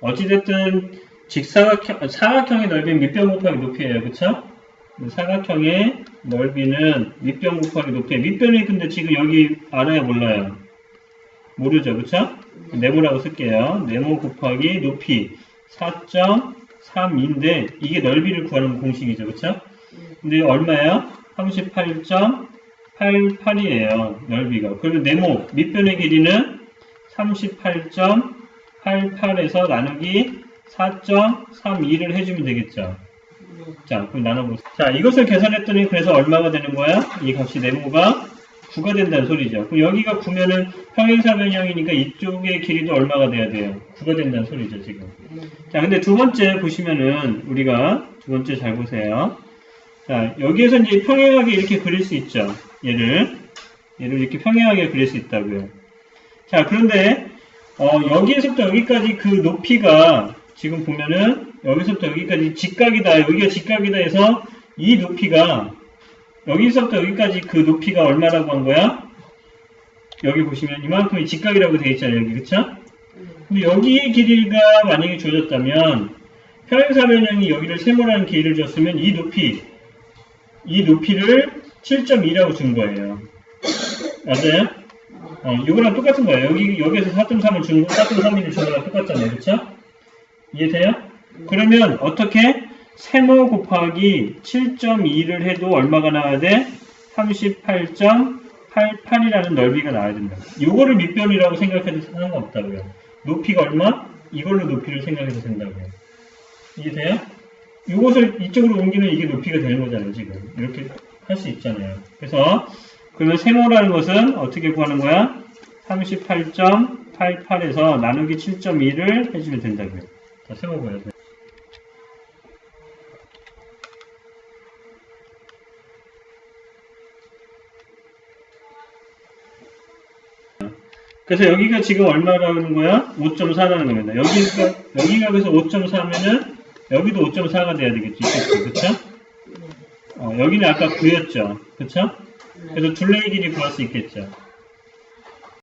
어찌됐든 직사각형, 사각형의 넓이는 밑변 곱하기 높이에요. 그쵸? 사각형의 넓이는 밑변 곱하기 높이에요. 밑변이 근데 지금 여기 알아요? 몰라요? 모르죠. 그쵸? 네모라고 쓸게요. 네모 곱하기 높이 4.32인데 이게 넓이를 구하는 공식이죠. 그쵸? 근데 얼마예요? 38.88이에요. 넓이가. 그러면 네모 밑변의 길이는 38.88에서 나누기 4.32를 해주면 되겠죠. 자, 그럼 나눠보세요. 자, 이것을 계산했더니 그래서 얼마가 되는 거야? 이 값이 네모가 9가 된다는 소리죠. 그럼 여기가 9면은 평행사변형이니까 이쪽의 길이도 얼마가 돼야 돼요? 9가 된다는 소리죠, 지금. 자, 근데 두 번째 보시면은 우리가 두 번째 잘 보세요. 자, 여기에서 이제 평행하게 이렇게 그릴 수 있죠. 얘를. 얘를 이렇게 평행하게 그릴 수 있다고요. 자, 그런데 어, 여기에서부터 여기까지 그 높이가 지금 보면은 여기서부터 여기까지 직각이다. 여기가 직각이다 해서 이 높이가 여기서부터 여기까지 그 높이가 얼마라고 한 거야? 여기 보시면 이만큼이 직각이라고 되어 있잖아요. 여기 그쵸? 근데 여기의 길이가 만약에 주어졌다면 평행사변형이 여기를 세모라는 길이를 줬으면 이 높이 이 높이를 7.2라고 준 거예요. 맞아요? 어, 이거랑 똑같은 거예요. 여기, 여기에서 4.3을 준, 4.31을 준 거랑 똑같잖아요. 그쵸? 이해돼요? 그러면 어떻게? 세모 곱하기 7.2를 해도 얼마가 나와야 돼? 38.88이라는 넓이가 나와야 된다. 이거를 밑변이라고 생각해도 상관없다고요. 높이가 얼마? 이걸로 높이를 생각해도 된다고요. 이해돼요? 이것을 이쪽으로 옮기면 이게 높이가 되는 거잖아요, 지금. 이렇게 할 수 있잖아요. 그래서, 그러면 세모라는 것은 어떻게 구하는 거야? 38.88에서 나누기 7.2를 해주면 된다고요. 자, 세모 보여요. 그래서 여기가 지금 얼마라는 거야? 5.4라는 겁니다. 여기가, 여기가 그래서 5.4면은 여기도 5.4가 돼야. 이쪽도. 그쵸? 어, 여기는 아까 9였죠. 그쵸? 그래서 둘레의 길이 구할 수 있겠죠.